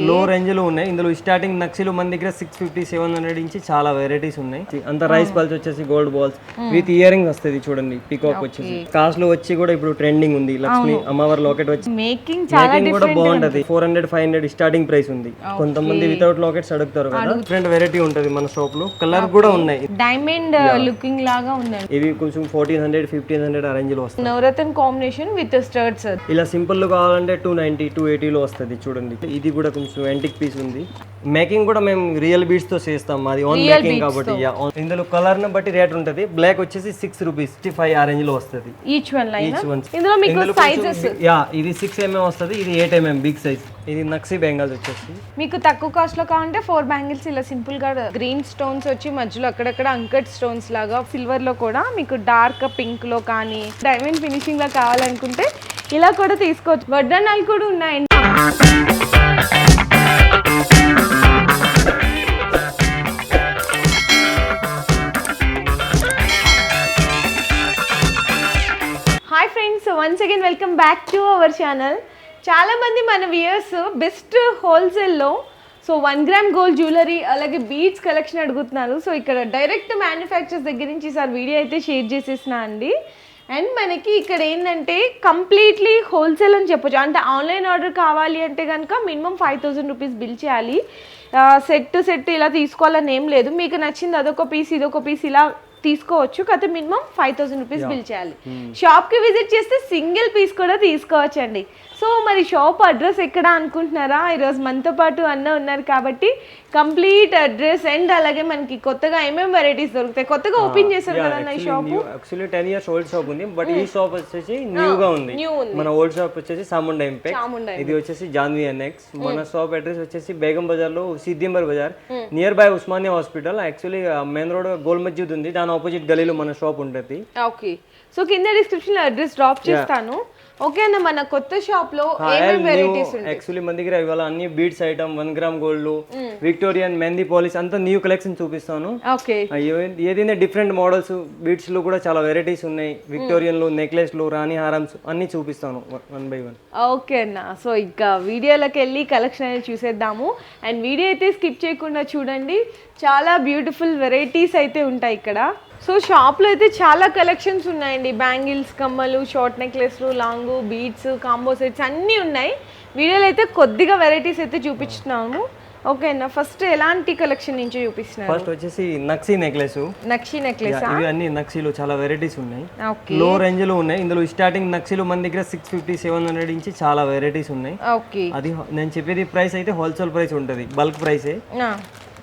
లో రేంజ్లో ఉన్నాయి. ఇందులో స్టార్టింగ్ నక్సీలు మన దగ్గర సిక్స్ ఫిఫ్టీ సెవెన్ హండ్రెడ్ నుంచి చాలా వెరైటీస్ ఉన్నాయి. అంత రైస్ పల్స్ వచ్చేసి gold balls with ear ring వస్తుంది చూడండి పికాక్ వచ్చేసి. కాస్ట్లో వచ్చి కూడా ఇప్పుడు ట్రెండింగ్ ఉంది. లక్ష్మి అమ్మవారి లాకెట్ వచ్చి. మేకింగ్ కూడా బాగుంటది. Four hundred five hundred starting price ఉంది. కొంతమంది వితౌట్ లాకెట్స్ అడుగుతారు కదా. డిఫరెంట్ వెరైటీ ఉంటది మన షాప్లో. కలర్ కూడా ఉన్నాయి. డైమండ్ లుకింగ్ లాగా ఉందండి. ఇవి కొంచెం ఫోర్టీన్ హండ్రెడ్ ఫిఫ్టీన్ హండ్రెడ్ ఆ రేంజ్లో వస్తాయి. నవరత్న కాంబినేషన్ విత్ స్టర్ట్స్ ఇలా సింపుల్ కావాలంటే టూ నైన్టీ టూ ఎయిటీలో వస్తుంది చూడండి. ఇది కూడా కొంచెం యాంటిక్ పీస్ ఉంది. మేకింగ్ కూడా మేము రియల్ బీడ్స్తో చేస్తాం. మాది ఓన్ మేకింగ్ కాబట్టి ఇందులో కలర్ని బట్టి రేట్ ఉంటుంది. బ్లాక్ వచ్చేసి సిక్స్ రూపీస్ ఫైవ్ ఆ రేంజ్లో వస్తుంది. Each one line each one ఇందులో మీకు సైజెస్ యా ఇది సిక్స్ ఎంఎం వస్తుంది ఇది ఎయిట్ ఎంఎం బిగ్ సైజ్ ఇది నక్సీ బెంగాల్స్ వచ్చేసి. మీకు తక్కువ కాస్ట్లో కావాలంటే ఫోర్ బ్యాంగిల్స్ ఇలా సింపుల్గా గ్రీన్ స్టోన్స్ వచ్చి మధ్యలో అక్కడక్కడ అంకట్ స్టోన్స్ లాగా సిల్వర్లో కూడా మీకు డార్క్ పింక్లో కానీ డైమండ్ ఫినిషింగ్లో కావాలనుకుంటే ఇలా కూడా తీసుకోవచ్చు. వడ్డానాలు కూడా ఉన్నాయండి. Once again welcome back to our channel చాలామంది మన వ్యూయర్స్ బెస్ట్ హోల్సేల్లో so one gram gold jewellery అలాగే బీడ్స్ కలెక్షన్ అడుగుతున్నారు. సో ఇక్కడ డైరెక్ట్ మ్యానుఫ్యాక్చర్స్ దగ్గర నుంచి ఈసారి వీడియో అయితే షేర్ చేసేసిన అండి. అండ్ మనకి ఇక్కడ ఏంటంటే కంప్లీట్లీ హోల్సేల్ అని చెప్పొచ్చు. అంటే ఆన్లైన్ ఆర్డర్ కావాలి అంటే కనుక minimum five thousand rupees bill చేయాలి. సెట్ సెట్ ఇలా తీసుకోవాలని ఏం లేదు. మీకు నచ్చింది అదొక పీస్ ఇదొక పీస్ ఇలా తీసుకోవచ్చు. కాకపోతే minimum five thousand rupees bill చేయాలి. షాప్కి విజిట్ చేస్తే సింగిల్ పీస్ కూడా తీసుకోవచ్చు అండి సో మరి షాప్ అడ్రస్ ఎక్కడ అనుకుంటున్నారా? ఈరోజు మనతో పాటు అన్న ఉన్నారు కాబట్టి కంప్లీట్ అడ్రస్ అండ్ అలాగే మనకి కొత్తగా ఏమేమి వెరైటీస్ దొరుకుతాయి. కొత్తగా ఓపెన్ చేశారు కదా ఈ shop actually ten years old shop ఉంది బట్ ఈ షాప్ వచ్చేసి న్యూ గా ఉంది. మన ఓల్డ్ షాప్ వచ్చేసి సాముండా ఇంపెక్ట్ చాముండా ఇది వచ్చేసి జాన్వీ ఎన్ఎక్స్ మన షాప్ అడ్రస్ వచ్చేసి బేగం బజార్లో Siddiamber Bazar near by Osmania hospital actually main road Gol Masjid ఉంది. దాని ఆపోజిట్ గలీలో మన షాప్ ఉంటుంది. ఓకే సో కింద డిస్క్రిప్షన్లో అడ్రస్ డ్రాప్ చేస్తాను. ఓకే అన్న మన కొత్త షాప్లో యాక్చువల్లీ మన దగ్గర ఇవాళ అన్ని beads item one gram gold Victorian mehndi polish అంతా న్యూ కలెక్షన్ చూపిస్తాను. ఏదైనా డిఫరెంట్ మోడల్స్ బీడ్స్లో కూడా చాలా వెరైటీస్ ఉన్నాయి. విక్టోరియన్లో నెక్లెస్లో రాణి హారమ్స్ అన్ని చూపిస్తాను వన్ బై వన్ ఓకే అన్న. సో ఇంకా వీడియోలోకి వెళ్ళి కలెక్షన్ అనేది చూసేద్దాము. అండ్ వీడియో అయితే స్కిప్ చేయకుండా చూడండి. చాలా బ్యూటిఫుల్ వెరైటీస్ అయితే ఉంటాయి ఇక్కడ. సో షాప్లో అయితే చాలా కలెక్షన్స్ ఉన్నాయండి. బ్యాంగిల్స్ కమ్మలు షార్ట్ నెక్లెస్లు లాంగు బీడ్స్ కాంబో సెట్స్ అన్నీ ఉన్నాయి. వీడియోలో అయితే కొద్దిగా వెరైటీస్ అయితే చూపించుతున్నాము ఓకే అన్న ఫస్ట్ ఎలాంటి కలెక్షన్ నుంచి చూపిస్తున్నారు? ఫస్ట్ వచ్చేసి నక్సీ నెక్లెస్. నక్షి నెక్లెస్? ఇవి అన్ని నక్సీలు చాలా వెరైటీస్ ఉన్నాయి. లో రేంజ్లో ఉన్నాయి. ఇందులో స్టార్టింగ్ నక్సీలు మన దగ్గర సిక్స్ ఫిఫ్టీ సెవెన్ హండ్రెడ్ నుంచి చాలా వెరైటీస్ ఉన్నాయి. ఓకే. అది నేను చెప్పేది ప్రైస్ అయితే హోల్సేల్ ప్రైస్ ఉంటుంది. బల్క్ ప్రైసే.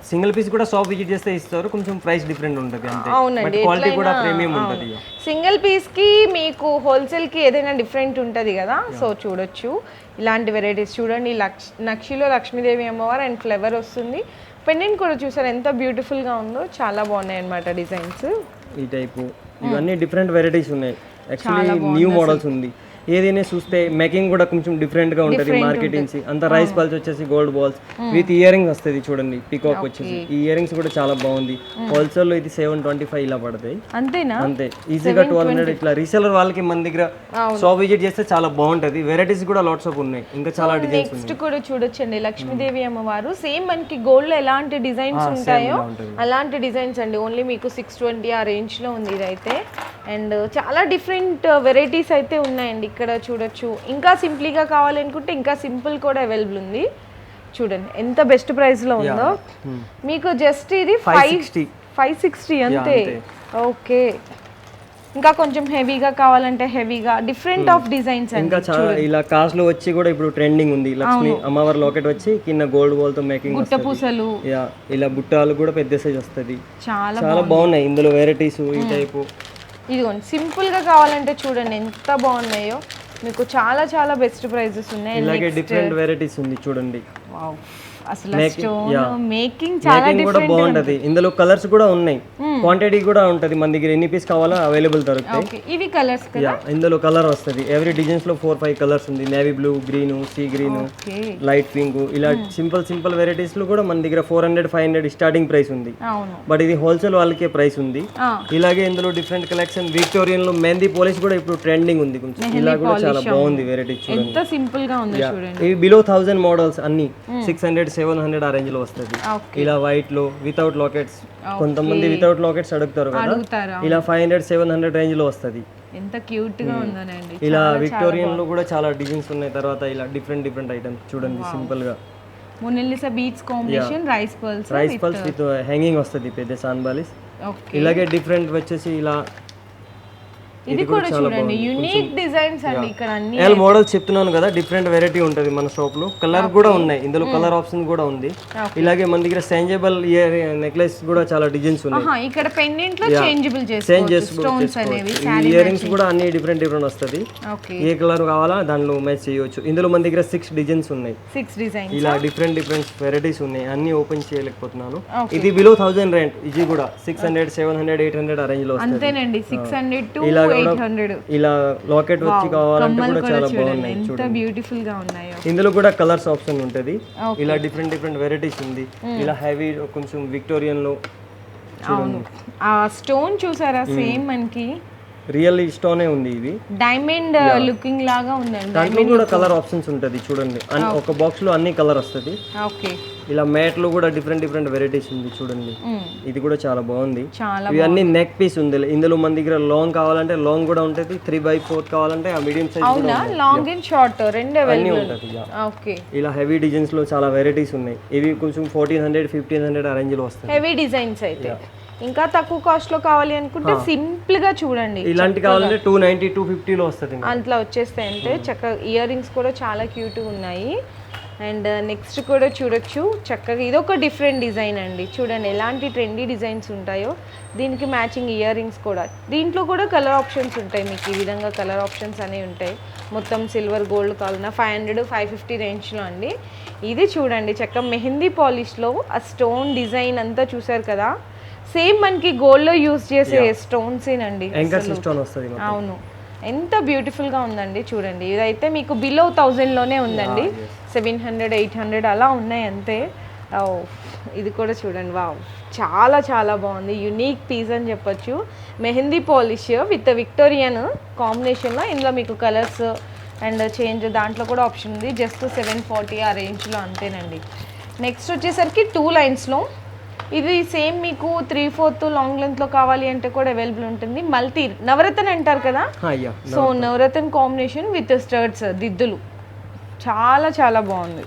సింగిల్ పీస్ కూడా షాప్ విజిట్ చేస్తే ఇస్తారు. కొంచెం ప్రైస్ డిఫరెంట్ ఉంటుంది అంతే. అవునండి, క్వాలిటీ కూడా ప్రీమియం ఉంటుంది. సింగిల్ పీస్కి మీకు హోల్సేల్కి ఏదైనా డిఫరెంట్ ఉంటుంది కదా? సో చూడొచ్చు. ఇలాంటి వెరైటీస్ చూడండి. లక్ష్ నక్షిలో లక్ష్మీదేవి అమ్మవారు అండ్ ఫ్లేవర్ వస్తుంది. పెండెంట్ కూడా చూసారు. ఎంత బ్యూటిఫుల్గా ఉందో. చాలా బాగున్నాయి అనమాట డిజైన్స్ ఈ టైపు ఇవన్నీ డిఫరెంట్ వెరైటీస్ ఉన్నాయి. యాక్చువల్లీ న్యూ మోడల్స్ ఉంది. ఏదైనా చూస్తే మేకింగ్ కూడా కొంచెం డిఫరెంట్గా ఉంటుంది మార్కెట్ నుంచి అంత రైస్ పల్స్ వచ్చేసి gold balls with ear ring వస్తుంది చూడండి పికాక్ వచ్చేసి. ఈ ఇయర్ రింగ్స్ కూడా చాలా బాగుంది. హోల్సేల్లో ఇది సెవెన్ ట్వంటీ ఫైవ్ ఇలా పడతాయి. అంతేనా? అంతే. ఈజీగా ట్వెల్వ్ హండ్రెడ్ ఇట్లా రీసెలర్ వాళ్ళకి మన దగ్గర షాప్ విజిట్ చేస్తే చాలా బాగుంటది. వెరైటీస్ కూడా లాట్స్ ఆఫ్ ఉన్నాయి. ఇంకా చాలా డిజైన్స్ నెక్స్ట్ కూడా చూడొచ్చండి. లక్ష్మీదేవి అమ్మవారు. సేమ్ మనకి గోల్డ్ ఎలాంటి డిజైన్స్ ఉంటాయో అలాంటి డిజైన్స్ అండి. ఓన్లీ మీకు సిక్స్ ట్వంటీ ఆ రేంజ్లో ఉంది ఇదైతే. అండ్ చాలా డిఫరెంట్ వెరైటీస్ అయితే ఉన్నాయండి ఇక్కడ చూడొచ్చు. ఇంకా సింప్లీగా కావాలనుకుంటే ఇంకా సింపుల్ కూడా అవైలబుల్ ఉంది. చూడండి ఎంత బెస్ట్ ప్రైస్లో ఉందో. మీకు జస్ట్ ఇది ఫైవ్ ఫైవ్ సిక్స్టీ అంతే. ఓకే. ఇంకా కొంచెం హెవీగా కావాలంటే హెవీగా డిఫరెంట్ ఆఫ్ డిజైన్స్ అండి. ఇంకా చాలా ఇలా కాస్ట్లో వచ్చి కూడా ఇప్పుడు ట్రెండింగ్ ఉంది. లక్ష్మి అమ్మవారి లాకెట్ వచ్చి కింద గోల్డ్ బాల్తో మేకింగ్ గుట్ట పూసలు. యా ఇలా బుట్టాలు కూడా పెద్ద సైజ్ వస్తుంది. చాలా చాలా బాగున్నాయి ఇందులో వెరైటీస్ ఈ టైపు. ఇదిగోండి సింపుల్గా కావాలంటే చూడండి ఎంత బాగున్నాయో. మీకు చాలా చాలా బెస్ట్ ప్రైజెస్ ఉన్నాయి. ఇలాగే డిఫరెంట్ వెరైటీస్ ఉంది చూడండి. వావ్ అసలు స్టోన్. మేకింగ్ చాలా కూడా బాగుంటది. ఇందులో కలర్స్ కూడా ఉన్నాయి. క్వాంటిటీ కూడా ఉంటది మన దగ్గర. ఎన్ని పీస్ కావాలో అవైలబుల్ దొరుకుతాయి. ఇవి కలర్స్ కదా? ఇందులో కలర్ వస్తుంది. ఎవ్రీ డిజైన్స్లో ఫోర్ ఫైవ్ కలర్స్ ఉంది. Navy blue green sea green light pink ఇలా సింపుల్ సింపుల్ వెరైటీస్లో కూడా మన దగ్గర four hundred five hundred starting price ఉంది. బట్ ఇది హోల్సేల్ వాళ్ళకే ప్రైస్ ఉంది. ఇలాగే ఇందులో డిఫరెంట్ కలెక్షన్ విక్టోరియన్లో మెహందీ పోలీస్ కూడా ఇప్పుడు ట్రెండింగ్ ఉంది కొంచెం. ఇలా కూడా చాలా బాగుంది వెరైటీ చూడండి. ఎంత సింపుల్గా ఉందో చూడండి. ఇవి బిలో థౌసండ్ మోడల్స్ అన్ని. సిక్స్ హండ్రెడ్ సెవెన్ హండ్రెడ్ ఆ రేంజ్లో వస్తుంది ఇలా వైట్లో వితౌట్ లాకెట్స్. కొంతమంది వితౌట్ లాకెట్స్ అడుగుతారు కదా. ఇలా ఫైవ్ హండ్రెడ్ సెవెన్ హండ్రెడ్ రేంజ్లో వస్తుంది. ఎంత క్యూట్గా ఉందోనండి. ఇలా విక్టోరియన్లో కూడా చాలా డిజైన్స్ ఉన్నాయి. తర్వాత ఇలా డిఫరెంట్ డిఫరెంట్ ఐటమ్స్ చూడండి సింపుల్గా beads combination rice rice pearls with hanging వస్తుంది పెద్ద సాన్బాలిస్ ఇలాగే డిఫరెంట్ వచ్చేసి ఇలా ఇది కూడా చూడండి యూనిక్ డిజైన్స్ అండి ఇక్కడ అన్ని ఎల్ మోడల్స్ చెప్తున్నాను కదా డిఫరెంట్ వెరైటీ ఉంటుంది మన షాప్లో. కలర్ కూడా ఉన్నాయి. ఇందులో కలర్ ఆప్షన్ కూడా ఉంది. ఇలాగే మన దగ్గర చేంజబుల్ ఇయర్ నెక్లెస్ కూడా చాలా డిజైన్స్ ఉన్నాయి. ఇక్కడ పెండెంట్లో చేంజబుల్ స్టోన్స్ అనేవి ఇయర్ రింగ్స్ కూడా అన్ని డిఫరెంట్ డిఫరెంట్ వస్తుంది. ఓకే ఏ కలర్ కావాలా దానిలో మ్యాచ్ చేయవచ్చు ఇందులో మన దగ్గర సిక్స్ డిజైన్స్ ఉన్నాయి. సిక్స్ డిజైన్ ఇలా డిఫరెంట్ డిఫరెంట్ వెరైటీస్ ఉన్నాయి. అన్ని ఓపెన్ చేయలేకపోతున్నాను. ఇది బిలో థౌసండ్ రెంట్ ఇది కూడా six hundred seven hundred eight hundred ఆ రేంజ్లో వస్తుంది. అంతేనండి. సిక్స్ హండ్రెడ్ టు ఇలా లాకెట్ వచ్చి కావాలంటే కూడా చాలా బాగున్నాయి ఎంత బ్యూటిఫుల్గా ఉన్నాయో. ఇందులో కూడా కలర్స్ ఆప్షన్ ఉంటుంది. ఇలా డిఫరెంట్ డిఫరెంట్ వెరైటీస్ ఉంది. ఇలా హెవీ కొంచెం విక్టోరియన్లో అవును. ఆ స్టోన్ చూసారా? సేమ్ మనకి. రియల్ స్టోనే ఉంది ఇది. డైమండ్ లుకింగ్ లాగా ఉందండి. దాంట్లో కూడా కలర్ ఆప్షన్స్ ఉంటుంది చూడండి. అన్- ఒక బాక్స్లో అన్ని కలర్ వస్తుంది. ఓకే ఇలా మ్యాట్లో కూడా డిఫరెంట్ డిఫరెంట్ వెరైటీస్ ఉంది చూడండి. ఇది కూడా చాలా బాగుంది. చాలా ఇవి అన్ని నెక్ పీస్ ఉంది ఇందులో మన దగ్గర లాంగ్ కావాలంటే లాంగ్ కూడా ఉంటుంది త్రీ బై ఫోర్త్ కావాలంటే ఆ మీడియం సైజ్ అవునా? లాంగ్ అండ్ షార్ట్ రెండు అన్ని ఉంటుంది. ఓకే ఇలా హెవీ డిజైన్స్లో చాలా వెరైటీస్ ఉన్నాయి. ఇవి కొంచెం ఫోర్టీన్ హండ్రెడ్ ఫిఫ్టీన్ హండ్రెడ్ ఆ రేంజ్లో వస్తాయి. హెవీ డిజైన్స్ అయితే. ఇంకా తక్కువ కాస్ట్లో కావాలి అనుకుంటే సింపుల్గా చూడండి. ఇలాంటి కావాలంటే టూ నైన్టీ టూ ఫిఫ్టీలో వస్తుంది. అట్లా వచ్చేస్తాయి అంటే చక్కగా ఇయర్ రింగ్స్ కూడా చాలా క్యూట్గా ఉన్నాయి. అండ్ నెక్స్ట్ కూడా చూడొచ్చు. చక్కగా ఇది ఒక డిఫరెంట్ డిజైన్ అండి. చూడండి ఎలాంటి ట్రెండీ డిజైన్స్ ఉంటాయో. దీనికి మ్యాచింగ్ ఇయర్ రింగ్స్ కూడా. దీంట్లో కూడా కలర్ ఆప్షన్స్ ఉంటాయి మీకు. ఈ విధంగా కలర్ ఆప్షన్స్ అనేవి ఉంటాయి. మొత్తం సిల్వర్ గోల్డ్ కావాలన్నా ఫైవ్ హండ్రెడ్ ఫైవ్ ఫిఫ్టీ రేంజ్లో అండి. ఇది చూడండి. చక్కగా మెహందీ పాలిష్లో ఆ స్టోన్ డిజైన్ అంతా చూసారు కదా. సేమ్ మనకి గోల్డ్లో యూస్ చేసే స్టోన్సేనండి యాంకర్ స్టోన్ వస్తుంది మొత్తం. అవును. ఎంత బ్యూటిఫుల్గా ఉందండి చూడండి. ఇదైతే మీకు బిలో థౌజండ్లోనే ఉందండి. సెవెన్ హండ్రెడ్ ఎయిట్ హండ్రెడ్ అలా ఉన్నాయి అంతే. ఇది కూడా చూడండి. వావ్. చాలా చాలా బాగుంది. యునీక్ పీస్ అని చెప్పొచ్చు. మెహందీ పాలిష్ విత్ విక్టోరియన్ కాంబినేషన్లో ఇందులో మీకు కలర్స్ అండ్ చేంజ్ దాంట్లో కూడా ఆప్షన్ ఉంది. జస్ట్ సెవెన్ ఫార్టీ ఆ రేంజ్లో అంతేనండి. నెక్స్ట్ వచ్చేసరికి టూ లైన్స్లో ఇది సేమ్ మీకు త్రీ ఫోర్త్ లాంగ్ లెంత్లో కావాలి అంటే కూడా అవైలబుల్ ఉంటుంది. మల్టీ నవరత్న అంటారు కదా? So navratna combination with studs దిద్దులు. చాలా చాలా బాగుంది.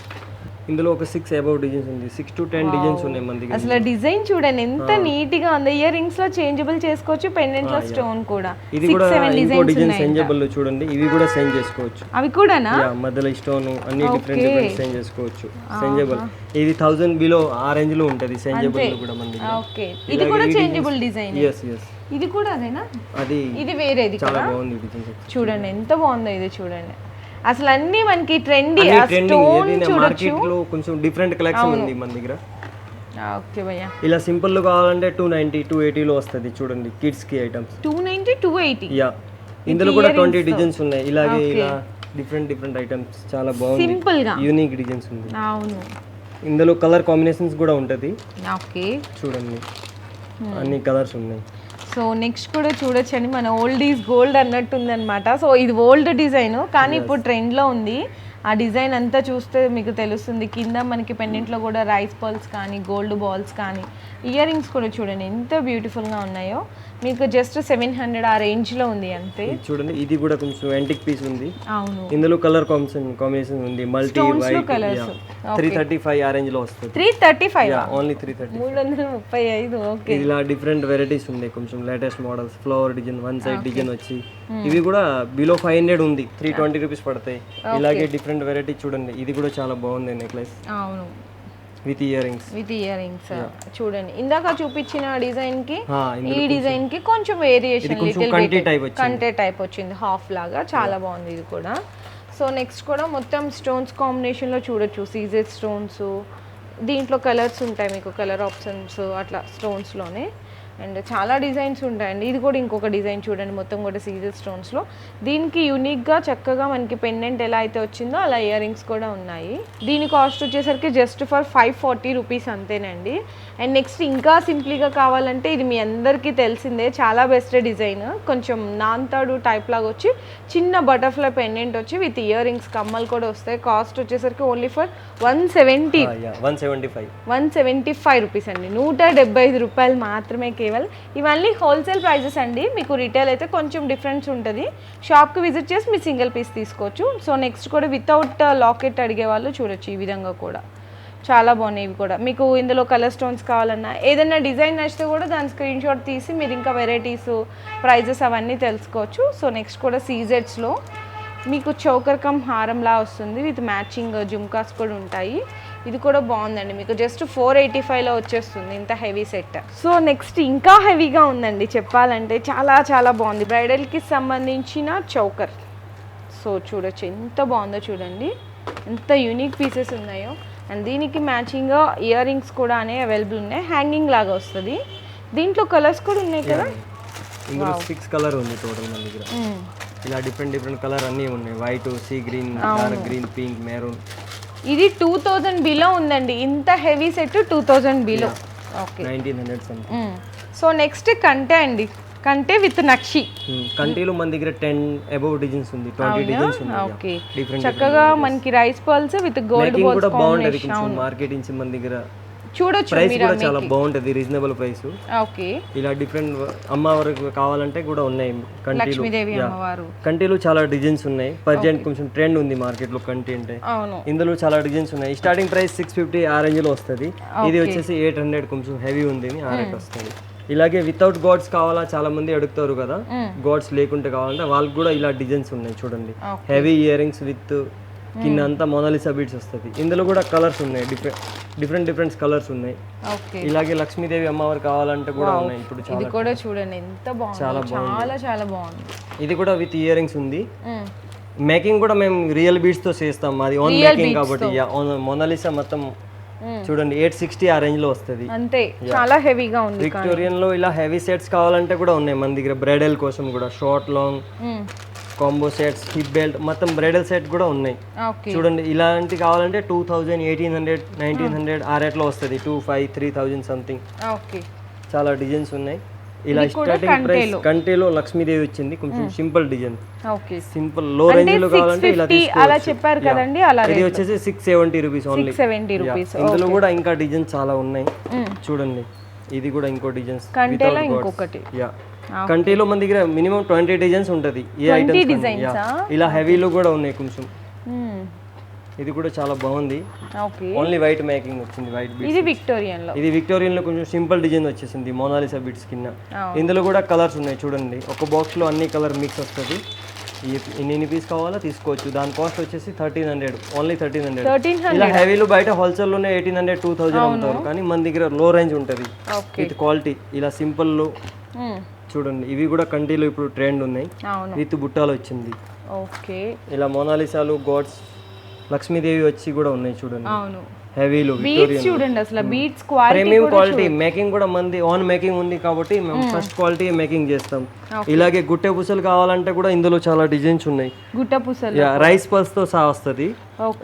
ఇందులో ఒక సిక్స్ అబౌవ్ డిజైన్స్ ఉంది. సిక్స్ టు టెన్ డిజైన్స్ ఉన్నాయి మన దగ్గర. అసలు డిజైన్ చూడండి ఎంత నీట్గా ఉంది. ఇయర్ రింగ్స్లో చేంజబుల్ చేసుకోవచ్చు పెండెంట్లో స్టోన్ కూడా. ఇది కూడా సెవెన్ ఇంకో డిజైన్స్ డిజైన్ ఉన్నాయి సెంజబుల్ చూడండి. ఇవి కూడా సెండ్ చేసుకోవచ్చు. అవి కూడానా? యా మధ్యలో స్టోన్ అన్ని డిఫరెంట్ డిఫరెంట్ సెండ్ చేసుకోవచ్చు. సెంజబుల్ ఇది థౌసండ్ బిలో ఆ రేంజ్లో ఉంటుంది సెంజబుల్ కూడా మన దగ్గర. ఓకే ఇది కూడా చేంజబుల్ డిజైన్ ఎస్ ఎస్ ఇది కూడా అదేనా? అది ఇది వేరేది చాలా బాగుంది చూడండి ఎంత బాగుందో ఇది చూడండి. అసలు అన్ని మనకి ట్రెండీ స్టోన్ చూడొచ్చు. కొంచెం డిఫరెంట్ కలెక్షన్ ఉంది మన దగ్గర. ఓకే భయ్యా. ఇలా సింపుల్ కావాలంటే టూ నైన్టీ టూ ఎయిటీలో వస్తుంది చూడండి కిడ్స్కి items two ninety two eighty yeah ఇందులో కూడా ట్వంటీ డిజైన్స్ ఉన్నాయి. ఇలాగే ఇలా డిఫరెంట్ డిఫరెంట్ ఐటమ్స్ చాలా బాగుంది. సింపుల్గా. యూనిక్ డిజైన్స్ ఉంది. అవును. ఇందులో కలర్ కాంబినేషన్స్ కూడా ఉంటుంది. ఓకే. చూడండి. అన్ని కలర్స్ ఉన్నాయి. సో నెక్స్ట్ కూడా చూడొచ్చండి. మన ఓల్డ్ ఈజ్ గోల్డ్ అన్నట్టు ఉందన్నమాట సో ఇది ఓల్డ్ డిజైన్ కానీ ఇప్పుడు ట్రెండ్లో ఉంది. ఆ డిజైన్ అంతా చూస్తే మీకు తెలుస్తుంది. కింద మనకి పెండెంట్లో కూడా రైస్ పర్ల్స్ కానీ గోల్డ్ బాల్స్ కానీ ఇయర్ రింగ్స్ కూడా చూడండి. ఎంత బ్యూటిఫుల్గా ఉన్నాయో. మీకు జస్ట్ సెవెన్ హండ్రెడ్ ఆ రేంజ్లో ఉంది అంతే. చూడండి ఇది కూడా కొంచెం యాంటిక్ పీస్ ఉంది. అవును. ఇందులో కలర్ కాంబినేషన్ కాంబినేషన్ ఉంది. మల్టీ లో white colours. Three thirty five ఆ రేంజ్లో వస్తుంది three thirty five only three thirty మూడు వందల ముప్పై ఐదు ఓకే ఇలా డిఫరెంట్ వెరైటీస్ ఉన్నాయి. కొంచెం latest models flower design one side design వచ్చి. ఇవి కూడా బిలో ఫైవ్ హండ్రెడ్ ఉంది. త్రీ ట్వంటీ రూపీస్ పడతాయి. ఇలాగే డిఫరెంట్ వెరైటీ చూడండి. ఇది కూడా చాలా బాగుంది నెక్లెస్ అవును. With ear rings with ear rings చూడండి. ఇందాక చూపించిన డిజైన్కి ఈ డిజైన్కి కొంచెం వేరియేషన్ లిటిల్ కంటి టైప్ వచ్చింది. కంటే టైప్ వచ్చింది. హాఫ్ లాగా. చాలా బాగుంది ఇది కూడా. సో నెక్స్ట్ కూడా మొత్తం స్టోన్స్ కాంబినేషన్లో చూడొచ్చు. సీజెడ్ స్టోన్స్ దీంట్లో కలర్స్ ఉంటాయి మీకు. కలర్ ఆప్షన్స్ అట్లా స్టోన్స్లోనే అండ్ చాలా డిజైన్స్ ఉంటాయండి. ఇది కూడా ఇంకొక డిజైన్ చూడండి. మొత్తం కూడా సీజర్ స్టోన్స్లో దీనికి యూనిక్గా చక్కగా మనకి పెండెంట్ ఎలా అయితే వచ్చిందో అలా ఇయర్ రింగ్స్ కూడా ఉన్నాయి. దీని కాస్ట్ వచ్చేసరికి just for five forty rupees అంతేనండి. అండ్ నెక్స్ట్ ఇంకా సింప్లీగా కావాలంటే ఇది మీ అందరికీ తెలిసిందే. చాలా బెస్ట్ డిజైన్ కొంచెం నాంతాడు టైప్ లాగా వచ్చి చిన్న బటర్ఫ్లై పెండెంట్ వచ్చి విత్ ఇయర్ రింగ్స్ కమ్మలు కూడా వస్తాయి. కాస్ట్ వచ్చేసరికి only for one seventy one seventy five one seventy five rupees అండి. నూట డెబ్బై ఐదు రూపాయలు మాత్రమే కేవలం ఇవన్నీ హోల్సేల్ ప్రైజెస్ అండి. మీకు రిటైల్ అయితే కొంచెం డిఫరెన్స్ ఉంటుంది. షాప్కి విజిట్ చేసి మీరు సింగిల్ పీస్ తీసుకోవచ్చు. సో నెక్స్ట్ కూడా వితౌట్ లాకెట్ uh, అడిగే వాళ్ళు చూడొచ్చు ఈ విధంగా కూడా. చాలా బాగున్నాయి ఇవి కూడా. మీకు ఇందులో కలర్ స్టోన్స్ కావాలన్నా ఏదైనా డిజైన్ నచ్చితే కూడా దాని స్క్రీన్ షాట్ తీసి మీరు ఇంకా వెరైటీస్ ప్రైజెస్ అవన్నీ తెలుసుకోవచ్చు. సో నెక్స్ట్ కూడా సీజెట్స్లో మీకు చౌకర్ కమ్ హారంలా వస్తుంది. విత్ మ్యాచింగ్ జుమ్కాస్ uh, కూడా ఉంటాయి. ఇది కూడా బాగుందండి. మీకు జస్ట్ ఫోర్ ఎయిటీ ఫైవ్లో వచ్చేస్తుంది ఇంత హెవీ సెట్ సో నెక్స్ట్ ఇంకా హెవీగా ఉందండి చెప్పాలంటే. చాలా చాలా బాగుంది. బ్రైడల్కి సంబంధించిన చౌకర్. సో చూడొచ్చు. ఎంత బాగుందో చూడండి. ఎంత యూనిక్ పీసెస్ ఉన్నాయో. అండ్ దీనికి మ్యాచింగ్ ఇయర్ రింగ్స్ కూడా అనే అవైలబుల్ ఉన్నాయి. హ్యాంగింగ్ లాగా వస్తుంది. దీంట్లో కలర్స్ కూడా ఉన్నాయి కదా? ఇందులో సిక్స్ కలర్ ఉంది టోటల్ మన దగ్గర. మ్మ్. ఇలా డిఫరెంట్ డిఫరెంట్ కలర్ అన్నీ ఉన్నాయి. White sea green dark green pink maroon ఇది టూ థౌజండ్ బిలో ఉందండి. ఇంత heavy set two thousand below okay so next కంటే అండి. కంటే విత్ నక్షి. కంటిలో మన దగ్గర టెన్ అబౌవ్ డిజైన్స్ ఉంది ట్వంటీ డిజైన్స్ ఓకే చక్కగా మనకి రైస్ పర్ల్స్ విత్ గోల్డ్ కూడా బాల్స్ బాగుంటది మార్కెట్ నుంచి మన దగ్గర. చూడొచ్చు ప్రైస్ కూడా చాలా బాగుంటది రీజనబుల్ ప్రైస్. ఓకే. ఇలా డిఫరెంట్ అమ్మవారికి కావాలంటే కూడా ఉన్నాయి కంటిలో. లక్ష్మీదేవి అమ్మవారు. కంటిలో చాలా డిజైన్స్ ఉన్నాయి. ప్రజెంట్ కొంచెం ట్రెండ్ ఉంది మార్కెట్లో కంటి అంటే. అవును. ఇందులో చాలా డిజైన్స్ ఉన్నాయి. స్టార్టింగ్ ప్రైస్ సిక్స్ ఫిఫ్టీ ఆ రేంజ్లో వస్తుంది. ఇది వచ్చేసి ఎయిట్ హండ్రెడ్ కొంచెం హెవీ ఉంది ఆ రేట్ వస్తుంది. ఇలాగే వితౌట్ గాడ్స్ కావాలా చాలా మంది అడుగుతారు కదా. గాడ్స్ లేకుంటే కావాలంటే వాళ్ళకి కూడా ఇలా డిజైన్స్ ఉన్నాయి చూడండి. హెవీ ఇయర్ రింగ్స్ విత్ కింద అంతా మొనాలిసా బీట్స్ వస్తుంది. ఇందులో కూడా కలర్స్ ఉన్నాయి. డిఫరెంట్ డిఫరెంట్ డిఫరెంట్ కలర్స్ ఉన్నాయి. ఇలాగే లక్ష్మీదేవి అమ్మవారు కావాలంటే కూడా ఉన్నాయి. ఇప్పుడు ఇది చాలా కూడా చూడండి. ఎంత బాగుంది. చాలా చాలా బాగుంది. ఇది కూడా విత్ ఇయర్ రింగ్స్ ఉంది. మేకింగ్ కూడా మేము రియల్ బీడ్స్తో చేస్తాం అది ఓన్ మేకింగ్ కాబట్టి మొనాలిసా మొత్తం చూడండి ఎయిట్ సిక్స్టీ ఆ రేంజ్లో వస్తుంది. అంతే. చాలా హెవీగా ఉంది విక్టోరియన్లో ఇలా హెవీ సెట్స్ కావాలంటే కూడా ఉన్నాయి మన దగ్గర. బ్రైడల్ కోసం కూడా short long. Combo sets hip belt మొత్తం బ్రైడల్ సెట్ కూడా ఉన్నాయి. చూడండి ఇలాంటి కావాలంటే two thousand eighteen hundred nineteen hundred ఆ రేట్లో వస్తుంది. Two five three thousand something okay. చాలా డిజైన్స్ ఉన్నాయి. ఇలా స్టార్టింగ్ ప్రైస్ కంటేలో. లక్ష్మీదేవి వచ్చింది. కొంచెం సింపుల్ డిజైన్. ఓకే. సింపుల్లో రేంజ్లో కావాలంటే ఇలా అలా చెప్పారు కదండి అలా ఇది వచ్చేసి six seventy rupees only seventy rupees ఇందులో కూడా ఇంకా డిజైన్స్ చాలా ఉన్నాయి. చూడండి ఇది కూడా ఇంకో డిజైన్స్ కంటేలో ఇంకొకటి. యా కంటిలో మన దగ్గర మినిమం ట్వంటీ డిజైన్స్ ఉంటది ఏ ఐటమ్స్ ఇలా హెవీలో కూడా ఉన్నాయి కొంచెం. ఇది కూడా చాలా బాగుంది. ఓకే ఓన్లీ వైట్ మేకింగ్ వచ్చింది వైట్ బీట్స్ ఇది విక్టోరియన్లో ఇది విక్టోరియన్లో కొంచెం సింపుల్ డిజైన్ వచ్చేసింది మోనాలిసా బిట్స్ కింద. ఇందులో కూడా కలర్స్ ఉన్నాయి చూడండి. ఒక బాక్స్లో అన్ని కలర్ మిక్స్ వస్తుంది. ఎన్ని పీస్ కావాలో తీసుకోవచ్చు. దాని కాస్ట్ వచ్చేసి thirteen hundred only thirteen hundred ఇలా హెవీలు బయట హోల్సేల్లోనే ఎయిటీన్ హండ్రెడ్ టూ థౌసండ్ అమ్ముతారు. కానీ మన దగ్గర లో రేంజ్ ఉంటుంది. విత్ క్వాలిటీ ఇలా సింపుల్ చూడండి ఇవి కూడా కంటిలో ఇప్పుడు ట్రెండ్ ఉన్నాయి. విత్ బుట్టాలు వచ్చింది. ఓకే. ఇలా మోనాలిసాలు గాడ్స్ లక్ష్మీదేవి వచ్చి కూడా ఉన్నాయి చూడండి. అవును. హెవీలు బీట్స్ చూడండి అసలు beads quality premium quality making కూడా మంది ఓన్ మేకింగ్ ఉంది కాబట్టి మేము ఫస్ట్ క్వాలిటీ మేకింగ్ చేస్తాం. ఇలాగే గుట్టె పూసలు కావాలంటే కూడా ఇందులో చాలా డిజైన్స్ ఉన్నాయి. గుట్ట పూసలు. రైస్ పల్స్తో సహా వస్తుంది.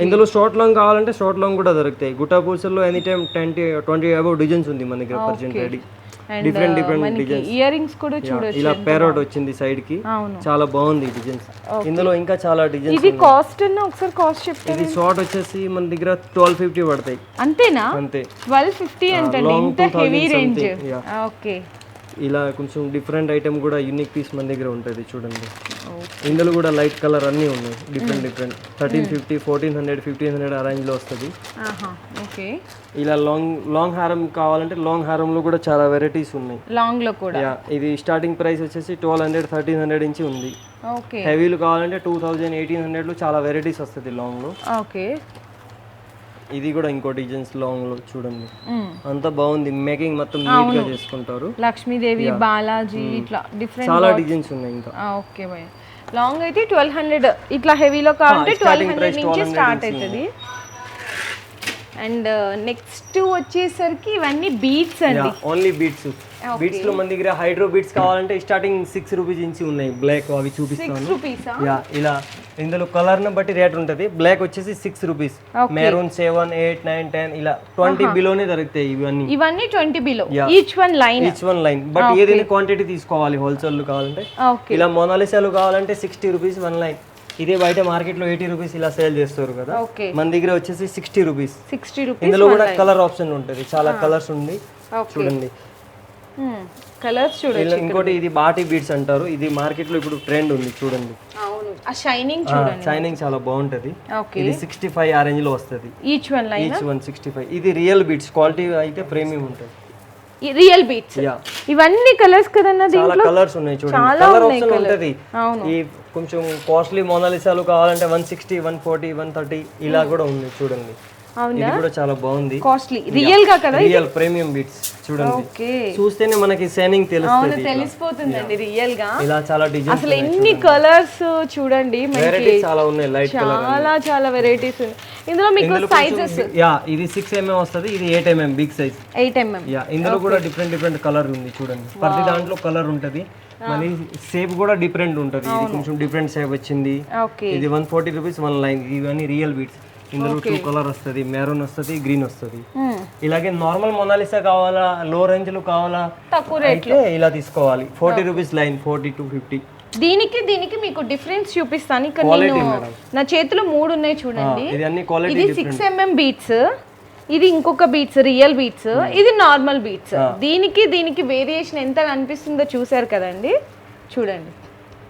ఇందులో షార్ట్ లాంగ్ కావాలంటే షార్ట్ లాంగ్ కూడా దొరుకుతాయి. గుట్ట పూసల్లో any time twenty twenty above designs ఉంది మన దగ్గర percent ready different different designs ear rings కూడా చూడొచ్చు ఇలా పేరోట్ వచ్చింది సైడ్కి చాలా బాగుంది డిజైన్స్ ఇందులో ఇంకా చాలా డిజైన్స్ ఇది కాస్ట్ అన్న ఒకసారి కాస్ట్ చెప్తారు? ఇది షార్ట్ వచ్చేసి మన దగ్గర ట్వెల్వ్ ఫిఫ్టీ పడతాయి. అంతేనా? అంతే. ట్వెల్వ్ ఫిఫ్టీ అంటండి long ఇంత హెవీ 2000 రేంజ్. ఓకే ఇలా కొంచెం డిఫరెంట్ ఐటమ్ కూడా యూనిక్ పీస్ మన దగ్గర ఉంటుంది చూడండి. ఇందులో కూడా లైట్ కలర్ అన్నీ ఉన్నాయి different different thirteen fifty fourteen hundred fifteen hundred ఆ range లో వస్తుంది. ఓకే. ఇలా లాంగ్ లాంగ్ హారం కావాలంటే లాంగ్ హారంలో కూడా చాలా వెరైటీస్ ఉన్నాయి. లాంగ్లో కూడా? ఇది స్టార్టింగ్ ప్రైస్ వచ్చేసి ట్వెల్వ్ హండ్రెడ్ థర్టీన్ హండ్రెడ్ నుంచి ఉంది. ఓకే హెవీలు కావాలంటే టూ థౌజండ్ ఎయిటీన్ హండ్రెడ్లో చాలా వెరైటీస్ వస్తుంది లాంగ్లో ఓకే ఇది కూడా ఇంకో డిజైన్స్ లాంగ్లో చూడండి. అంత బాగుంది. మేకింగ్ మొత్తం నీట్గా చేసుకుంటారు. లక్ష్మీదేవి బాలాజీ ఇట్లా డిఫరెంట్ చాలా డిజైన్స్ ఉన్నాయి ఇంకా. ఓకే భయ్ లాంగ్ అయితే ట్వెల్వ్ హండ్రెడ్ ఇట్లా హెవీలో కావాలంటే ట్వెల్వ్ హండ్రెడ్ నుంచి స్టార్ట్ అవుతుంది. అండ్ నెక్స్ట్ వచ్చేసరికి ఇవన్నీ బీట్స్ అండి. ఓన్లీ బీట్స్ బీట్స్లో మన దగ్గర హైడ్రో బీట్స్ కావాలంటే స్టార్టింగ్ సిక్స్ రూపీస్ నుంచి ఉన్నాయి. బ్లాక్ అవి చూపిస్తాను. యా ఇలా ఇందులో కలర్ని బట్టి రేట్ ఉంటది. బ్లాక్ వచ్చేసి six rupees maroon seven eight nine ten ఇలా ట్వంటీ బిలోనే దొరుకుతాయి ఇవన్నీ. ఇవన్నీ twenty below. Each one line each one line but ఏదైనా క్వాంటిటీ తీసుకోవాలి హోల్సేల్ కావాలంటే. ఇలా మొనాలిసాలు కావాలంటే సిక్స్టీ రూపీస్ వన్ లైన్ ఇదే బయట మార్కెట్లో ఎయిటీ రూపీస్ ఇలా సేల్ చేస్తారు కదా. మన దగ్గర వచ్చేసి సిక్స్టీ రూపీస్. సిక్స్టీ రూపీస్ ఇందులో కూడా కలర్ ఆప్షన్ ఉంటుంది. చాలా కలర్స్ ఉంది. చూడండి. కలర్స్ చూడండి ఇంకోటి ఇది బాటి బీడ్స్ అంటారు. ఇది మార్కెట్లో ఇప్పుడు ట్రెండ్ ఉంది చూడండి. షైనింగ్ చూడండి. షైనింగ్ చాలా బాగుంటది. ఇది సిక్స్టీ ఫైవ్ ఆ రేంజ్లో వస్తుంది. Each one line? Each one sixty five. ఇది రియల్ బీట్స్ క్వాలిటీ అయితే ప్రీమియం ఉంటుంది. రియల్ బీట్స్ ఇవన్నీ కలర్స్ కదన్నా చాలా దీంట్లో? కలర్స్ ఉన్నాయి చూడండి. కలర్ ఉన్నాయి ఆప్షన్. ఉంటది. ఈ కొంచెం కాస్ట్లీ మోనాలిసాలు కావాలంటే one sixty one forty one thirty ఇలా కూడా ఉంది చూడండి. ఇది కూడా చాలా బాగుంది. కాస్ట్లీ రియల్గా కదా రియల్ ప్రీమియం బీట్స్ చూడండి. ఓకే చూస్తేనే మనకి సైనింగ్ తెలుస్తుంది తెలిసిపోతుందండి రియల్గా. ఇలా చాలా డిజైన్స్ అసలు ఎన్ని కలర్స్ చూడండి చాలా ఉన్నాయి లైట్ కలర్ చాలా చాలా వెరైటీస్ ఇందులో మీకు సైజెస్ యా ఇది సిక్స్ ఎంఎం వస్తుంది ఇది eight MM big size eight MM యా ఇందులో కూడా డిఫరెంట్ డిఫరెంట్ కలర్ ఉంది చూడండి. ప్రతి దాంట్లో కలర్ ఉంటది. మళ్ళీ షేప్ కూడా డిఫరెంట్ ఉంటది. ఇది కొంచెం డిఫరెంట్ షేప్ వచ్చింది. ఓకే ఇది one forty rupees one line ఇవన్నీ రియల్ బీట్స్ ఇందులో టూ కలర్ వస్తుంది. మెరూన్ వస్తుంది గ్రీన్ వస్తుంది. ఇలాగే నార్మల్ మొనాలిసా కావాలా లో రేంజ్లో కావాలా? తక్కువ రేట్ ఇలా తీసుకోవాలి. Forty rupees line forty to fifty దీనికి దీనికి మీకు డిఫరెన్స్ చూపిస్తాను. ఇక్కడ నేను. నా చేతిలో మూడు ఉన్నాయి చూడండి. ఇది సిక్స్ ఎంఎం బీట్స్ ఇది ఇంకొక బీట్స్ రియల్ బీట్స్ ఇది నార్మల్ బీట్స్ దీనికి దీనికి వేరియేషన్ ఎంత కనిపిస్తుందో చూసారు కదండి. చూడండి.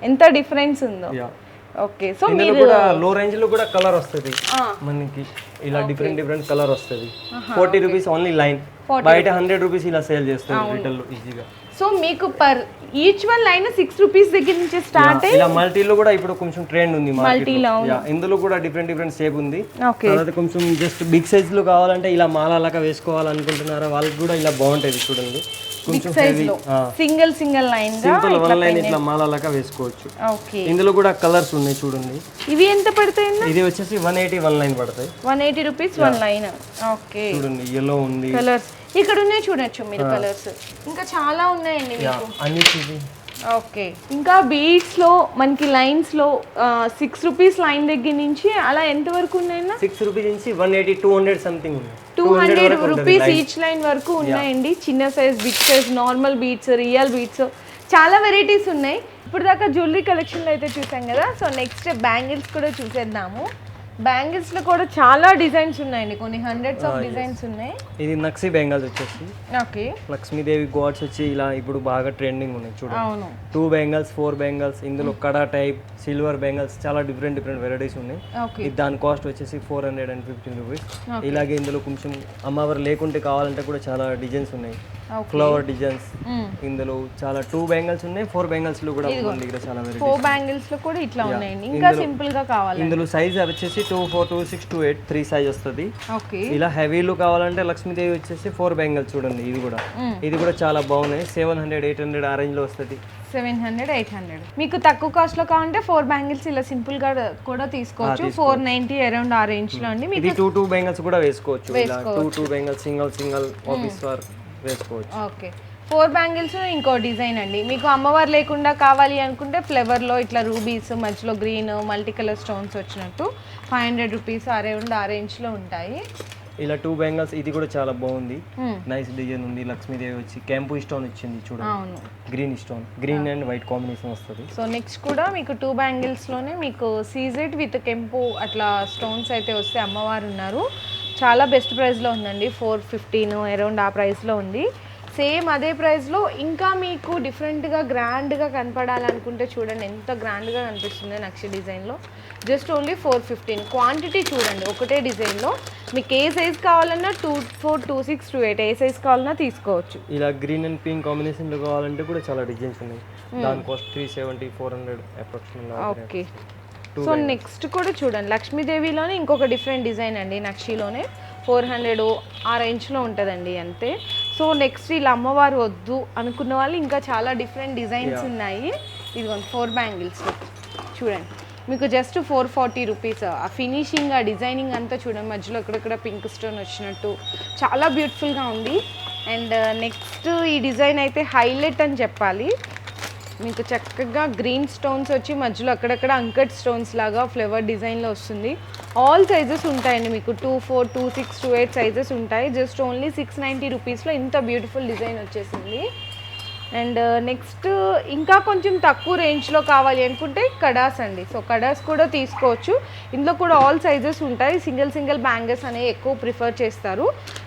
ఎంత డిఫరెన్స్ ఉందో. ఓకే సో మీరు కూడా లో రేంజ్లో కూడా కలర్ వస్తుంది. మనకి ఇలా డిఫరెంట్ డిఫరెంట్ కలర్ వస్తుంది. ఫార్టీ రూపీస్ ఓన్లీ లైన్ బయట హండ్రెడ్ రూపీస్ ఇలా సేల్ చేస్తారు రిటైల్ ఈజీగా సో మీకు per each one line six rupees దగ్గర నుంచి స్టార్ట్ ఇలా మల్టీలో కూడా ఇప్పుడు కొంచెం ట్రెండ్ ఉంది మార్కెట్ ఇందులో కూడా డిఫరెంట్ డిఫరెంట్ షేప్ ఉంది. ఓకే తర్వాత కొంచెం జస్ట్ బిగ్ సైజ్లో కావాలంటే ఇలా మాల లాగా వేసుకోవాలనుకుంటున్నారా? వాళ్ళకి కూడా ఇలా బాగుంటది చూడండి. కొంచెం సైజ్లో. సింగిల్ సింగిల్ లైన్గా సింపుల్ వన్ లైన్ ఇట్లా మాల లాగా వేసుకోవచ్చు. ఓకే ఇందులో కూడా కలర్స్ ఉన్నాయి చూడండి. ఇవి ఎంత పడతాయి ఇది వచ్చేసి వన్ ఎయిటీ వన్ లైన్ పడతాయి. One eighty rupees one line okay చూడండి ఎల్లో ఉంది. కలర్స్ ఇక్కడ ఉన్నాయి చూడొచ్చు మీరు కలర్స్. ఇంకా చాలా ఉన్నాయండి మీకు. అన్ని ఓకే. ఇంకా బీడ్స్లో మనకి లైన్స్లో సిక్స్ రూపీస్ లైన్ దగ్గర నుంచి అలా ఎంత వరకు ఉన్నాయన్నా? సిక్స్ రూపీస్ నుంచి one eighty two hundred something two hundred rupees each line వరకు ఉన్నాయండి. చిన్న size big size normal beads real beads చాలా వెరైటీస్ ఉన్నాయి. ఇప్పుడు దాకా జ్యువెలరీ కలెక్షన్లో అయితే చూసాం కదా. సో నెక్స్ట్ బ్యాంగిల్స్ కూడా చూసేద్దాము. బ్యాంగిల్స్లో కూడా చాలా డిజైన్స్ ఉన్నాయండి. కొన్ని హండ్రెడ్స్ ఆఫ్ డిజైన్స్ ఉన్నాయి. ఇది నక్సీ బెంగాల్స్ వచ్చేసి. ఓకే. లక్ష్మీదేవి గాడ్స్ వచ్చి ఇలా ఇప్పుడు బాగా ట్రెండింగ్ ఉన్నాయి చూడండి. అవును. టూ బెంగల్స్ ఫోర్ బెంగల్స్ ఇందులో కడా టైప్ సిల్వర్ బెంగల్స్ చాలా డిఫరెంట్ డిఫరెంట్ వెరైటీస్ ఉన్నాయి. దాని కాస్ట్ వచ్చేసి four hundred and fifteen rupees ఇలాగే ఇందులో కొంచెం అమ్మవారు లేకుంటే కావాలంటే కూడా చాలా డిజైన్స్ ఉన్నాయి. ఫ్లవర్ డిజైన్స్ ఇందులో చాలా టూ బెంగల్స్ ఉన్నాయి ఫోర్ బెంగల్స్లో కూడా మన దగ్గర చాలా వెరైటీ ఫోర్ బ్యాంగిల్స్లో కూడా ఇట్లా ఉన్నాయండి. ఇంకా సింపుల్గా కావాలి? ఇందులో సైజ్ వచ్చేసి two four two six two eight three size వస్తుంది. ఇలా హెవీలు కావాలంటే లక్ష్మీదేవి వచ్చేసి ఫోర్ బెంగల్స్ చూడండి ఇది కూడా. ఇది కూడా చాలా బాగున్నాయి. సెవెన్ హండ్రెడ్ ఎయిట్ హండ్రెడ్ ఆ రేంజ్లో వస్తుంది. Seven hundred eight hundred. మీకు తక్కువ కాస్ట్లో కావాలంటే ఫోర్ బ్యాంగిల్స్ ఇలా సింపుల్గా కూడా తీసుకోవచ్చు. ఫోర్ నైన్టీ అరౌండ్ ఆ రేంజ్లో అండి మీకు టూ టూ బెంగల్స్ కూడా వేసుకోవచ్చు. Two two bangles single single office wear వేసుకోవచ్చు. ఓకే. ఫోర్ బ్యాంగిల్స్ ఇంకో డిజైన్ అండి. మీకు అమ్మవారు లేకుండా కావాలి అనుకుంటే ఫ్లేవర్లో ఇట్లా రూబీస్ మధ్యలో గ్రీన్ మల్టీ కలర్ స్టోన్స్ వచ్చినట్టు ఫైవ్ హండ్రెడ్ రూపీస్ అరౌండ్ ఆ రేంజ్లో ఉంటాయి. ఇలా టూ బెంగల్స్ ఇది కూడా చాలా బాగుంది. Hmm. నైస్ డిజైన్ ఉంది. లక్ష్మీదేవి వచ్చి కెంపు స్టోన్ ఇచ్చింది చూడండి green stone green and white combination వస్తుంది. సో నెక్స్ట్ కూడా మీకు టూ బ్యాంగిల్స్లోనే మీకు సీజెడ్ విత్ కెంపు అట్లా స్టోన్స్ అయితే వస్తే అమ్మవారు ఉన్నారు. చాలా బెస్ట్ ప్రైస్లో ఉందండి. ఫోర్ ఫిఫ్టీన్ అరౌండ్ ఆ ప్రైస్లో ఉంది. సేమ్ అదే ప్రైస్లో ఇంకా మీకు డిఫరెంట్గా గ్రాండ్గా కనపడాలనుకుంటే చూడండి ఎంత గ్రాండ్గా కనిపిస్తుంది నక్షి డిజైన్లో just only four fifteen quantity చూడండి ఒకటే డిజైన్లో మీకు ఏ సైజ్ కావాలన్నా two four two six two eight ఏ సైజ్ కావాలన్నా తీసుకోవచ్చు. ఇలా గ్రీన్ అండ్ పింక్ కాంబినేషన్లో కావాలంటే కూడా చాలా డిజైన్స్ ఉన్నాయి. Hmm. దాని cost three seventy four hundred approximate okay so next కూడా చూడండి లక్ష్మీదేవిలోనే ఇంకొక డిఫరెంట్ డిజైన్ అండి నక్షిలోనే. ఫోర్ హండ్రెడ్ ఆ రేంజ్లో ఉంటుందండి అంతే. సో నెక్స్ట్ ఇలా అమ్మవారు వద్దు అనుకున్న వాళ్ళు ఇంకా చాలా డిఫరెంట్ డిజైన్స్ ఉన్నాయి. ఇదిగోండి ఫోర్ బ్యాంగిల్స్. చూడండి మీకు జస్ట్ ఫోర్ ఫార్టీ రూపీస్. ఆ ఫినిషింగ్ ఆ డిజైనింగ్ అంతా చూడండి మధ్యలో అక్కడక్కడ పింక్ స్టోన్ వచ్చినట్టు. చాలా బ్యూటిఫుల్గా ఉంది. అండ్ నెక్స్ట్ ఈ డిజైన్ అయితే హైలైట్ అని చెప్పాలి. మీకు చక్కగా గ్రీన్ స్టోన్స్ వచ్చి మధ్యలో అక్కడక్కడ అంకట్ స్టోన్స్ లాగా ఫ్లవర్ డిజైన్లో వస్తుంది. ఆల్ సైజెస్ ఉంటాయండి మీకు two four two six two eight sizes ఉంటాయి. జస్ట్ ఓన్లీ సిక్స్ నైంటీ రూపీస్లో ఇంత బ్యూటిఫుల్ డిజైన్ వచ్చేసింది. అండ్ uh, నెక్స్ట్ ఇంకా కొంచెం తక్కువ రేంజ్లో కావాలి అనుకుంటే కడాస్ అండి. సో కడాస్ కూడా తీసుకోవచ్చు. ఇందులో కూడా ఆల్ సైజెస్ ఉంటాయి. సింగిల్ సింగిల్ బ్యాంగల్స్ అనేవి ఎక్కువ ప్రిఫర్ చేస్తారు.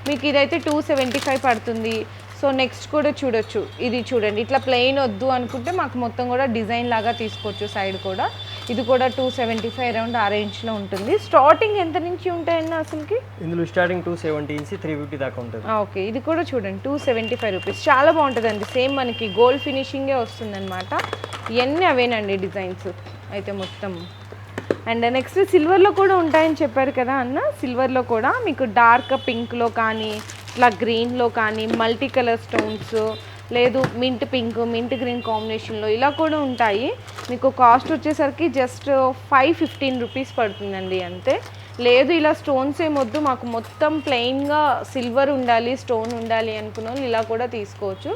మీకు ఇదైతే టూ సెవెంటీ ఫైవ్ పడుతుంది. సో నెక్స్ట్ కూడా చూడొచ్చు. ఇది చూడండి. ఇట్లా ప్లెయిన్ వద్దు అనుకుంటే మాకు మొత్తం కూడా డిజైన్ లాగా తీసుకోవచ్చు సైడ్ కూడా. ఇది కూడా టూ సెవెంటీ ఫైవ్ అరౌండ్ ఆ రేంజ్లో ఉంటుంది. స్టార్టింగ్ ఎంత నుంచి ఉంటాయండి అసలుకి? ఇందులో స్టార్టింగ్ టూ సెవెంటీ నుంచి త్రీ ఫిఫ్టీ దాకా ఉంటుంది. ఓకే. ఇది కూడా చూడండి టూ సెవెంటీ ఫైవ్ రూపీస్. చాలా బాగుంటుందండి. సేమ్ మనకి గోల్డ్ ఫినిషింగే వస్తుందన్నమాట. ఇవన్నీ అవేనండి డిజైన్స్ అయితే మొత్తం. అండ్ నెక్స్ట్ సిల్వర్లో కూడా ఉంటాయని చెప్పారు కదా అన్న? సిల్వర్లో కూడా మీకు డార్క్ పింక్లో కానీ ఇట్లా గ్రీన్లో కానీ మల్టీ కలర్ స్టోన్స్ లేదు మింట్ పింక్ మింట్ గ్రీన్ కాంబినేషన్లో ఇలా కూడా ఉంటాయి. మీకు కాస్ట్ వచ్చేసరికి జస్ట్ ఫైవ్ ఫిఫ్టీన్ రూపీస్ పడుతుందండి అంతే. లేదు ఇలా స్టోన్స్ ఏమొద్దు మాకు మొత్తం ప్లెయిన్గా సిల్వర్ ఉండాలి స్టోన్ ఉండాలి అనుకున్న వాళ్ళు ఇలా కూడా తీసుకోవచ్చు.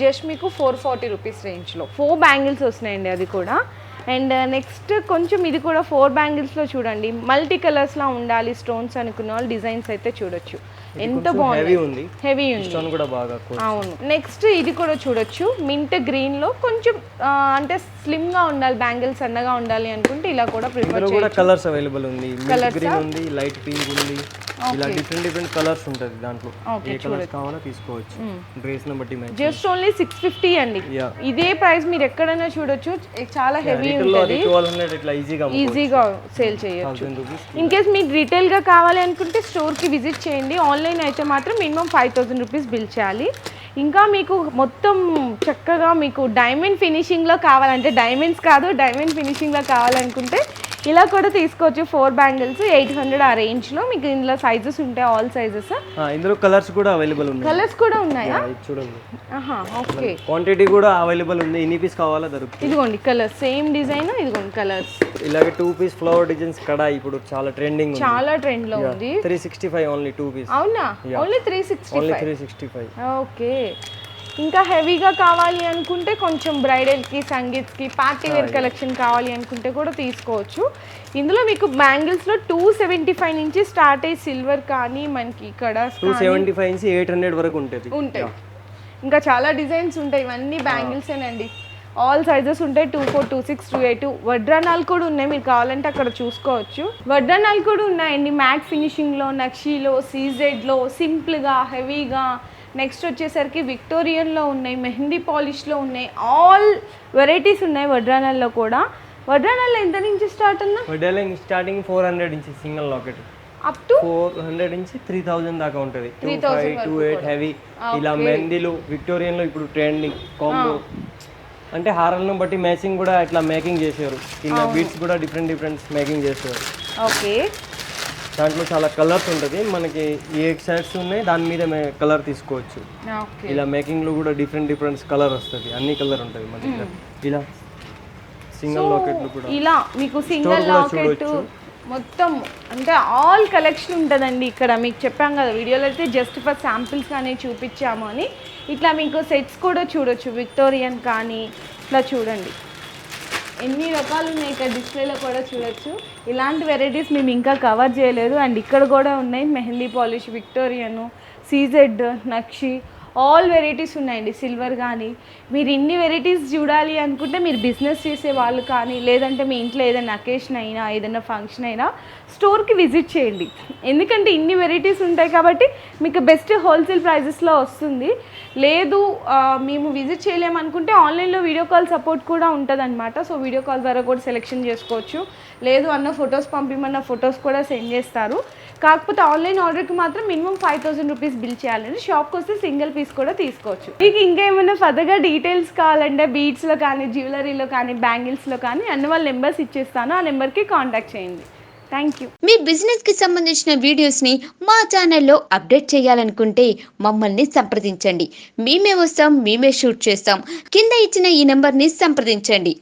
జస్ట్ మీకు ఫోర్ ఫార్టీ రూపీస్ రేంజ్లో ఫోర్ బ్యాంగిల్స్ వస్తున్నాయండి అది కూడా. అండ్ నెక్స్ట్ కొంచెం ఇది కూడా ఫోర్ బ్యాంగిల్స్లో చూడండి. మల్టీ కలర్స్లో ఉండాలి స్టోన్స్ అనుకున్న వాళ్ళు డిజైన్స్ అయితే చూడొచ్చు. ఎంత హెవీ బాగుంది? ఉంది. హెవీ ఉంది. కూడా బాగా. అవును. నెక్స్ట్ ఇది కూడా చూడొచ్చు. మింట్ గ్రీన్లో కొంచెం అంటే స్లిమ్గా ఉండాలి బ్యాంగిల్స్ సన్నగా ఉండాలి అనుకుంటే ఇలా కూడా ప్రిఫర్ కూడా కలర్స్ అవైలబుల్ ఉంది. గ్రీన్ ఉంది లైట్ పింక్ ఉంది. ఇలా డిఫరెంట్ డిఫరెంట్ కలర్స్ ఉంటుంది దాంట్లో. ఏ కలర్స్ కావాలో తీసుకోవచ్చు. డ్రెస్ని బట్టి జస్ట్ ఓన్లీ సిక్స్ ఫిఫ్టీ అండి. ఇదే ప్రైస్ మీరు ఎక్కడైనా చూడొచ్చు. చాలా హెవీ రీటైల్ ఇట్లా ఈజీగా ఈజీగా సేల్ చేయొచ్చు. ఇన్ కేస్ మీకు రీటైల్గా కావాలి అనుకుంటే స్టోర్కి విజిట్ చేయండి. ఆన్లైన్ అయితే మాత్రం minimum five thousand rupees bill చేయాలి. ఇంకా మీకు మొత్తం చక్కగా మీకు డైమండ్ ఫినిషింగ్లో కావాలంటే డైమండ్స్ కాదు డైమండ్ ఫినిషింగ్లో కావాలనుకుంటే ఇలా కూడా తీసుకోవచ్చు. ఫోర్ బ్యాంగిల్స్ ఎయిట్ హండ్రెడ్ ఆ రేంజ్లో మీకు ఇందులో సైజెస్ ఉంటాయి ఆల్ సైజెస్ ఇందులో కలర్స్ కూడా అవైలబుల్ ఉన్నాయి. కలర్స్ కూడా ఉన్నాయా? చూడండి. ఓకే క్వాంటిటీ కూడా అవైలబుల్ ఉంది. ఎన్ని పీస్ కావాలో దొరుకుతుంది ఇదిగోండి కలర్స్ సేమ్ డిజైన్ ఇదిగోండి కలర్స్ ఇలాగే two piece flower designs kada ఇప్పుడు చాలా ట్రెండింగ్ చాలా ట్రెండ్లో ఉంది. Three sixty five only two piece అవునా? Only three sixty only three sixty five okay ఇంకా హెవీగా కావాలి అనుకుంటే కొంచెం బ్రైడల్కి సంగీత్కి పార్టీ వేర్ కలెక్షన్ కావాలి అనుకుంటే కూడా తీసుకోవచ్చు. ఇందులో మీకు బ్యాంగిల్స్లో టూ సెవెంటీ ఫైవ్ నుంచి స్టార్ట్ అయ్యి సిల్వర్ కానీ మనకి ఇక్కడ టూ సెవెంటీ ఫైవ్ నుంచి ఎయిట్ హండ్రెడ్ వరకు ఉంటుంది. ఉంటాయి ఇంకా చాలా డిజైన్స్ ఉంటాయి. ఇవన్నీ బ్యాంగిల్స్ ఏనండి ఆల్ సైజెస్ ఉంటాయి. Two four two six two eight వడ్రానాలు కూడా ఉన్నాయి. మీరు కావాలంటే అక్కడ చూసుకోవచ్చు. వడ్రానాలు కూడా ఉన్నాయండి. మ్యాట్ ఫినిషింగ్లో నక్షీలో సీజెడ్లో సింపుల్గా హెవీగా నెక్స్ట్ వచ్చేసరికి విక్టోరియన్లో ఉన్నాయి మెహందీ పాలిష్లో ఉన్నాయి ఆల్ వెరైటీస్ ఉన్నాయి వడ్రానాల్లో కూడా. వడ్రానాల్లో ఎంత నుంచి స్టార్ట్ అన్నా? వడ్డాలింగ్ స్టార్టింగ్ ఫోర్ హండ్రెడ్ నుంచి single locket up to four hundred నుంచి త్రీ థౌజండ్ దాకా ఉంటుంది. Two 3000 five two eight heavy ఇలా మెహందీలు విక్టోరియన్లో ఇప్పుడు ట్రెండింగ్ కాంబో అంటే హారాలను బట్టి మ్యాచింగ్ కూడా ఇట్లా మేకింగ్ చేశారు కింద బీట్స్ కూడా డిఫరెంట్ డిఫరెంట్ మేకింగ్ చేశారు ఓకే దాంట్లో చాలా కలర్స్ ఉంటుంది. మనకి ఏ షర్ట్స్ ఉన్నాయి దాని మీద కలర్ తీసుకోవచ్చు. ఇలా మేకింగ్లో కూడా డిఫరెంట్ డిఫరెంట్ కలర్ వస్తుంది. అన్ని కలర్ ఉంటుంది మన దగ్గర. ఇలా సింగిల్ లాకెట్లు కూడా. ఇలా మీకు సింగిల్ లాకెట్. మొత్తం అంటే ఆల్ కలెక్షన్ ఉంటుందండి ఇక్కడ. మీకు చెప్పాం కదా వీడియోలో అయితే జస్ట్ ఫర్ శాంపిల్స్ కానీ చూపించాము అని. ఇట్లా మీకు సెట్స్ కూడా చూడొచ్చు. విక్టోరియన్ కానీ ఇట్లా చూడండి. ఎన్ని రకాలు ఉన్నాయి ఇక్కడ డిస్ప్లేలో కూడా చూడొచ్చు. ఇలాంటి వెరైటీస్ మేము ఇంకా కవర్ చేయలేదు. అండ్ ఇక్కడ కూడా ఉన్నాయి మెహందీ పాలిష్ విక్టోరియన్ సీజెడ్ నక్షి ఆల్ వెరైటీస్ ఉన్నాయండి. సిల్వర్ కానీ మీరు ఇన్ని వెరైటీస్ చూడాలి అనుకుంటే మీరు బిజినెస్ చేసే వాళ్ళు కానీ లేదంటే మీ ఇంట్లో ఏదైనా అకేషన్ అయినా ఏదైనా ఫంక్షన్ అయినా స్టోర్కి విజిట్ చేయండి. ఎందుకంటే ఇన్ని వెరైటీస్ ఉంటాయి కాబట్టి మీకు బెస్ట్ హోల్సేల్ ప్రైజెస్లో వస్తుంది. లేదు మేము విజిట్ చేయలేము అనుకుంటే ఆన్లైన్లో వీడియో కాల్ సపోర్ట్ కూడా ఉంటుందన్నమాట. సో వీడియో కాల్ ద్వారా కూడా సెలెక్షన్ చేసుకోవచ్చు. లేదు అన్న ఫొటోస్ పంపిమన్న ఫొటోస్ కూడా సెండ్ చేస్తారు. కాకపోతే ఆన్లైన్ ఆర్డర్కి మాత్రం minimum five thousand rupees bill చేయాలండి. షాప్కి వస్తే సింగిల్ పీస్ కూడా తీసుకోవచ్చు. మీకు ఇంకా ఏమైనా ఫర్దర్గా డీటెయిల్స్ కావాలంటే బీడ్స్లో కానీ జ్యువెలరీలో కానీ బ్యాంగిల్స్లో కానీ అన్న వాళ్ళ నెంబర్స్ ఇచ్చేస్తాను. ఆ నెంబర్కి కాంటాక్ట్ చేయండి. థ్యాంక్ యూ మీ బిజినెస్కి సంబంధించిన వీడియోస్ని మా ఛానల్లో అప్డేట్ చేయాలనుకుంటే మమ్మల్ని సంప్రదించండి. మేమే వస్తాం మేమే షూట్ చేస్తాం. కింద ఇచ్చిన ఈ నెంబర్ని సంప్రదించండి.